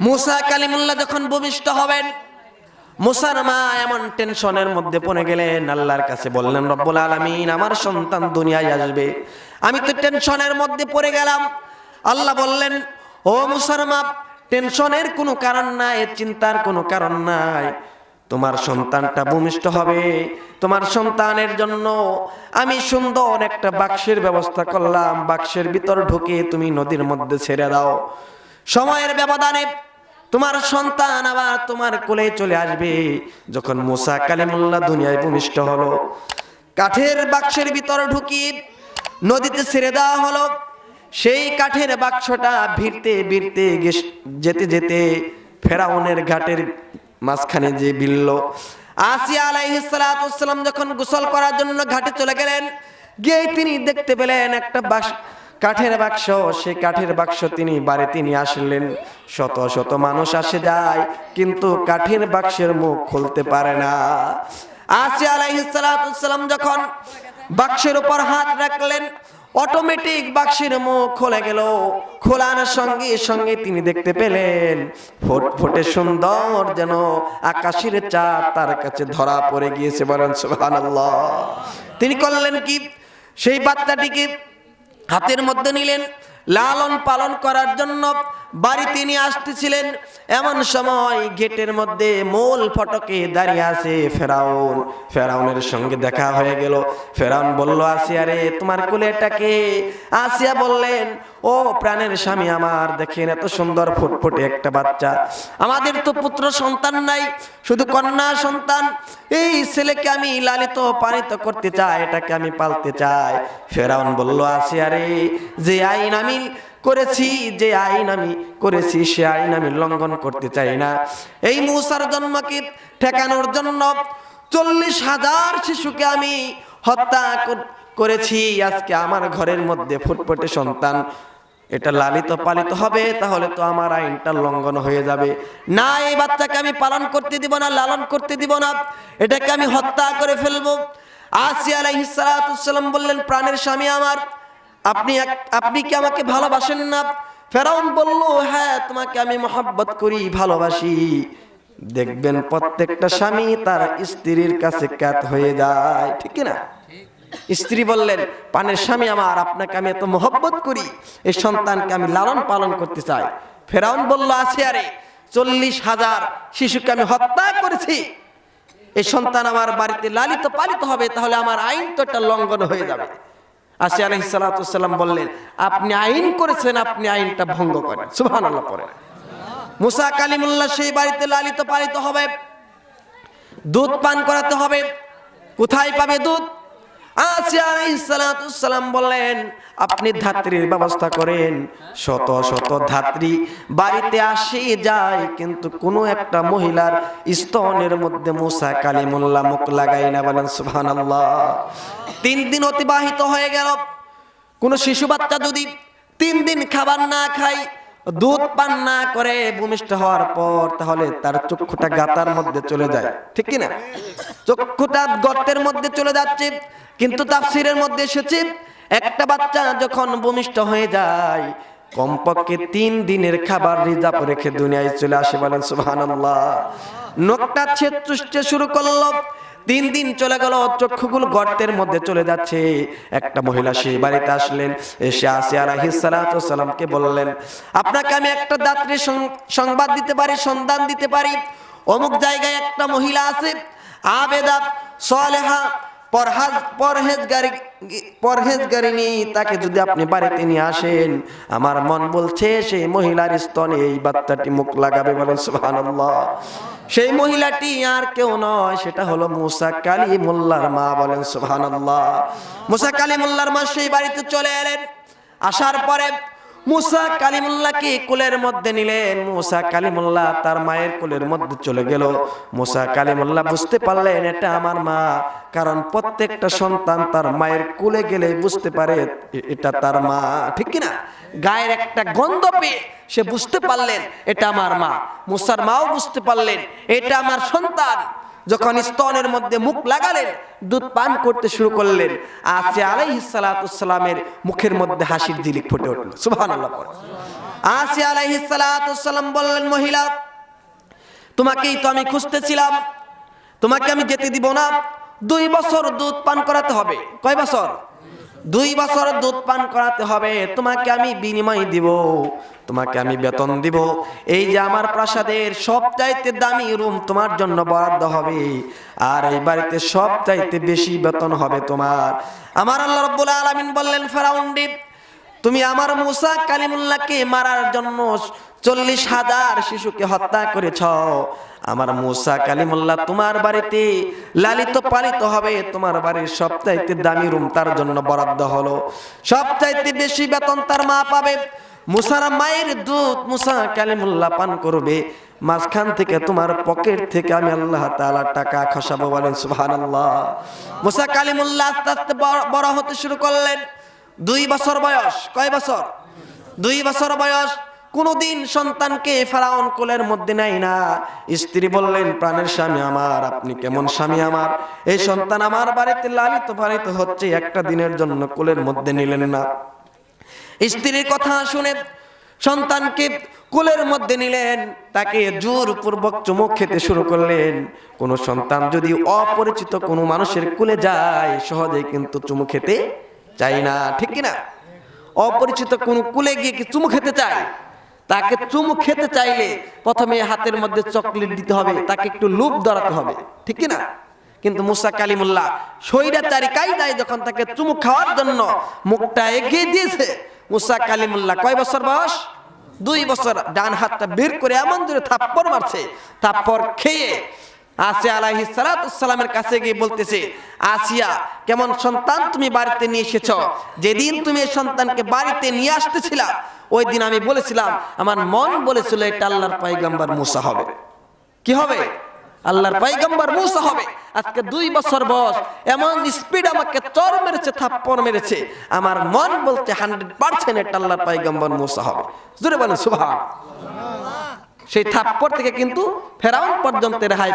মুসা কালিমুল্লাহ যখন ভূমিষ্ঠ হবেন, মুসার মা এমন টেনশনের মধ্যে পড়ে গেলেন, আল্লাহর কাছে বললেন, রব্বুল আলামিন, আমার সন্তান দুনিয়ায় আসবে। আমি তো টেনশনের মধ্যে পড়ে গেলাম। আল্লাহ বললেন, ও মুসার মা, টেনশনের কোনো কারণ নাই এর চিন্তার কোনো কারণ নাই। তোমার সন্তানটা ভূমিষ্ঠ হবে। তোমার সন্তানের জন্য আমি সুন্দর একটা বাক্সের ব্যবস্থা করলাম। বাক্সের ভিতর ঢুকে তুমি নদীর মধ্যে ছেড়ে দাও। সময়ের ব্যবধানে তোমার সন্তান আবার তোমার কোলে চলে আসবে। যখন মোসা কালিমুল্লাহ দুনিয়ায় ভূমিষ্ঠ হলো, কাঠের বাক্সের ভিতর ঢুকি নদীতে ছেড়ে দেওয়া হলো। সেই কাঠের বাক্সটা ভিড়তে ভিড়তে যেতে যেতে ফেরাউনের ঘাটের মাঝখানে যে বিলল। আসিয়া আলাইহিসসালাম যখন গোসল করার জন্য ঘাটে চলে গেলেন গিয়ে তিনি দেখতে পেলেন একটা বাক্স কাঠের বাক্স সেই কাঠের বাক্স তিনি বাড়িতে নিয়ে আসলেন। শত শত মানুষ আসে যায়, কিন্তু কাঠের বাক্সের মুখ খুলতে পারে না। আসিয়া আলাইহিসসালাম যখন বাক্সের উপর হাত রাখলেন অটোমেটিক বাক্সের মুখ খুলে গেল। খোলার সঙ্গে সঙ্গে তিনি দেখতে পেলেন, ফোট ফোটে সুন্দর যেন আকাশের চাঁদ তার কাছে ধরা পড়ে গিয়েছে বলেন সুবহানাল্লাহ। তিনি করলেন কি? সেই বাচ্চাটিকে হাতের মধ্যে নিলেন লালন পালন করার জন্য বাড়িতে তিনি আসতেছিলেন। এমন সময় গেটের মধ্যে মূল ফটকে দাঁড়িয়ে আছে ফেরাউন। ফেরাউনের সঙ্গে দেখা হয়ে গেল। ফেরাউন বলল, আসিয়া রে, তোমার কুলে এটাকে আসিয়া বললেন, ও প্রাণের স্বামী আমার। দেখেন এত সুন্দর ফুটফুটে একটা বাচ্চা। আমাদের তো পুত্র সন্তান নাই, শুধু কন্যা সন্তান। এই ছেলেকে আমি লালিত পালিত করতে চাই, এটাকে আমি পালতে চাই। ফেরাউন বলল, আসিয়া রে, যে আইন আমি করেছি, যে আইন আমি করেছি, সে আইন আমি লঙ্ঘন করতে চাই না। এই মূসার জন্মকে ঠেকানোর জন্য চল্লিশ হাজার শিশুকে আমি হত্যা করেছি। আজকে আমার ঘরের মধ্যে ফুটফুটে সন্তান। এটা লালিত পালিত হবে, তাহলে তো আমার আইনটা লঙ্ঘন হয়ে যাবে। না, এই বাচ্চাকে আমি পালন করতে দিব না, লালন করতে দিব না। এটাকে আমি হত্যা করে ফেলব। আসিয়া আলাইহিস সালাম বললেন, প্রাণের স্বামী আমার। আপনি আপনি কি আমাকে ভালোবাসেন না? ফেরাউন বলল হ্যাঁ তোমাকে আমি মহাব্বত করি, ভালোবাসি। দেখবেন প্রত্যেকটা স্বামী তার স্ত্রীর কাছে ক্যাত হয়ে যায়, ঠিক না? স্ত্রী বললেন, পানের স্বামী আমার, আপনাকে আমি এত মহব্বত করি এই সন্তানকে আমি লালন পালন করতে চাই। ফেরাউন বলল, আছে আরে, চল্লিশ হাজার শিশুকে আমি হত্যা করেছি। এই সন্তান আমার বাড়িতে লালিত পালিত হবে, তাহলে আমার আইন তো একটা লঙ্ঘন হয়ে যাবে। আসি আলহিসাল্লাম বললেন, আপনি আইন করেছেন, আপনি আইনটা ভঙ্গ করেন। সুহান আল্লাহ পরে মুসা কালিমুল্লাহ সেই বাড়িতে লালিত পালিত হবে, দুধ পান করাতে হবে। কোথায় পাবে দুধ? আলাইহিসসালাম বললেন, আপনি ধাত্রীর ব্যবস্থা করেন। শত শত ধাত্রী বাড়িতে আসে যায়, কিন্তু কোনো একটা মহিলার স্তনের মধ্যে মুসা কালিমুল্লাহ মুখ লাগাই না বলেন, সুবহানাল্লাহ। তিন দিন অতিবাহিত হয়ে গেল। কোনো শিশু বাচ্চা যদি তিন দিন খাবার না খায় দুধ পান না করে ভূমিষ্ঠ হওয়ার পর তাহলে তার চক্ষুটা গাতার মধ্যে চলে যায়। ঠিক কি না চক্ষুটা গর্তের মধ্যে চলে যাচ্ছে, কিন্তু তাফসিরের মধ্যে এসেছে, একটা বাচ্চা যখন ভূমিষ্ঠ হয়ে যায়, কমপক্ষে তিন দিনের খাবার রিজার্ভ রেখে দুনিয়ায় চলে আসে বলেন, সুবহানাল্লাহ। নোকটা ছেদ চুষতে শুরু করল তিন দিন চলে গেল, চক্ষুগুলো গর্তের মধ্যে চলে যাচ্ছে। একটা মহিলা সেই বাড়িতে আসলেন, এসে আসে আলাহিসালামকে বললেন, আপনাকে আমি একটা দাত্রী সংবাদ দিতে পারি, সন্ধান দিতে পারি? অমুক জায়গায় একটা মহিলা আছে, আবেদা, সলেহা তাকে যদি আপনি বাড়িতে নিয়ে আসেন, আমার মন বলছে সেই মহিলার স্তনে এই বাচ্চাটি মুখ লাগাবে বলেন সেই মহিলাটি আর কেউ নয়, সেটা হলো মুসা মা বলেন মুসা মা সেই বাড়িতে চলে এলেন। আসার পরে মুসা কালিমুল্লাহকে কোলের মধ্যে নিলেন। মুসা কালিমুল্লাহ তার মায়ের কোলের মধ্যে চলে গেল। মুসা কালিমুল্লাহ বুঝতে পারলেন, এটা আমার মা। কারণ প্রত্যেকটা সন্তান তার মায়ের কোলে গেলে বুঝতে পারে এটা তার মা। ঠিক কি না গায়ের একটা গন্ধ পেয়ে সে বুঝতে পারলেন, এটা আমার মা। মুসার মাও বুঝতে পারলেন, এটা আমার সন্তান। যখন স্তনের মধ্যে মুখ লাগালেন দুধ পান করতে শুরু করলেন আসে আলাই সালাতামের মুখের মধ্যে হাসির দিলিক ফুটে উঠল। সুবাহ। আসে আলাইহিস সালাম বললেন মহিলা তোমাকেই তো আমি খুঁজতেছিলাম। তোমাকে আমি যেতে দিব না। দুই বছর দুধ পান করাতে হবে। কয় বছর? দুই বছর দুধ পান করাতে হবে, তোমাকে আমি বিনিময় দিব, তোমাকে আমি বেতন দিব। এই যে আমার প্রাসাদের সব চাইতে দামি রুম তোমার জন্য বরাদ্দ হবে, আর এই বাড়িতে সব চাইতে বেশি বেতন হবে তোমার। আমার আল্লাহ রব্বুল আলামিন বললেন ফেরাউন্ডি তুমি আমার মুসা কালিমুল্লাহকে মারার জন্য চল্লিশ হাজার শিশুকে হত্যা করেছ। আমার মুসা কালিমুল্লাহ, তোমার বাড়িতে লালিত পালিত হবে। তোমার বাড়ির সবচাইতে দামি রুম তার জন্য বরাদ্দ হলো। সবচাইতে বেশি বেতন তার মা পাবে। মুসার মায়ের দুধ মুসা কালিমুল্লাহ পান করবে। মাঝখান থেকে তোমার পকেট থেকে আমি আল্লাহ তাআলা টাকা খসাবো বলেন, সুবহানাল্লাহ। মুসা কালিমুল্লাহ আস্তে আস্তে বড় হতে শুরু করলেন। দুই বছর বয়স, কয় বছর? দুই বছর বয়স। কোনদিন সন্তানকে ফেরাউন কোলের মধ্যে নেয় না। স্ত্রী বললেন, প্রাণের স্বামী আমার, আপনি কেমন স্বামী আমার? এই সন্তান আমার বাড়িতে লালিত পালিত হচ্ছে, একটা দিনের জন্য কোলের মধ্যে নিলেন না। স্ত্রীর কথা শুনে সন্তানকে কোলের মধ্যে নিলেন, তাকে জোর পূর্বক চুমুক খেতে শুরু করলেন। কোন সন্তান যদি অপরিচিত কোনো মানুষের কোলে যায়, সহজে কিন্তু চুমু খেতে চাই না, ঠিক কি না অপরিচিত কোন কুলে গিয়ে কি চুমু খেতে চায়? তাকে চুমু খেতে চাইলে প্রথমে হাতের মধ্যে চকলেট দিতে হবে তাকে একটু লুপ ধরাতে হবে ঠিক কি না? কিন্তু মুসা কালিমুল্লাহ স্বৈরাচারী কায়দায় যখন তাকে চুমু খাওয়ার জন্য মুখটা এগিয়ে দিয়েছে মুসা কালিমুল্লাহ কয় বছর বয়স? দুই বছর ডান হাতটা বের করে এমন জোরে থাপ্পড় মারছে থাপ্পর খেয়ে আসিয়া আলাইহিস সালামের কাছে গিয়ে বলতেছে, আসিয়া, কেমন সন্তান তুমি বাড়িতে নিয়ে এসেছ? যেদিন তুমি এই সন্তানকে বাড়িতে নিয়ে আসতেছিলা, ওই দিন আমি বলেছিলাম, আমার মন বলেছিল এটা আল্লাহর পাইগাম্বার মুসা হবে। কি হবে? আল্লাহর পাইগাম্বার মুসা হবে। আজকে দুই বছর বয়স, এমন স্পিড আমাকে চর মেরেছে, থাপ্পড় মেরেছে। আমার মন বলছে হান্ড্রেড পার্সেন্ট এটা আল্লাহর পাইগাম্বার মুসা হবে। জোরে বলেন সুভাষ সেই থাপ্পড় থেকে কিন্তু ফেরাউন পর্যন্ত রেহাই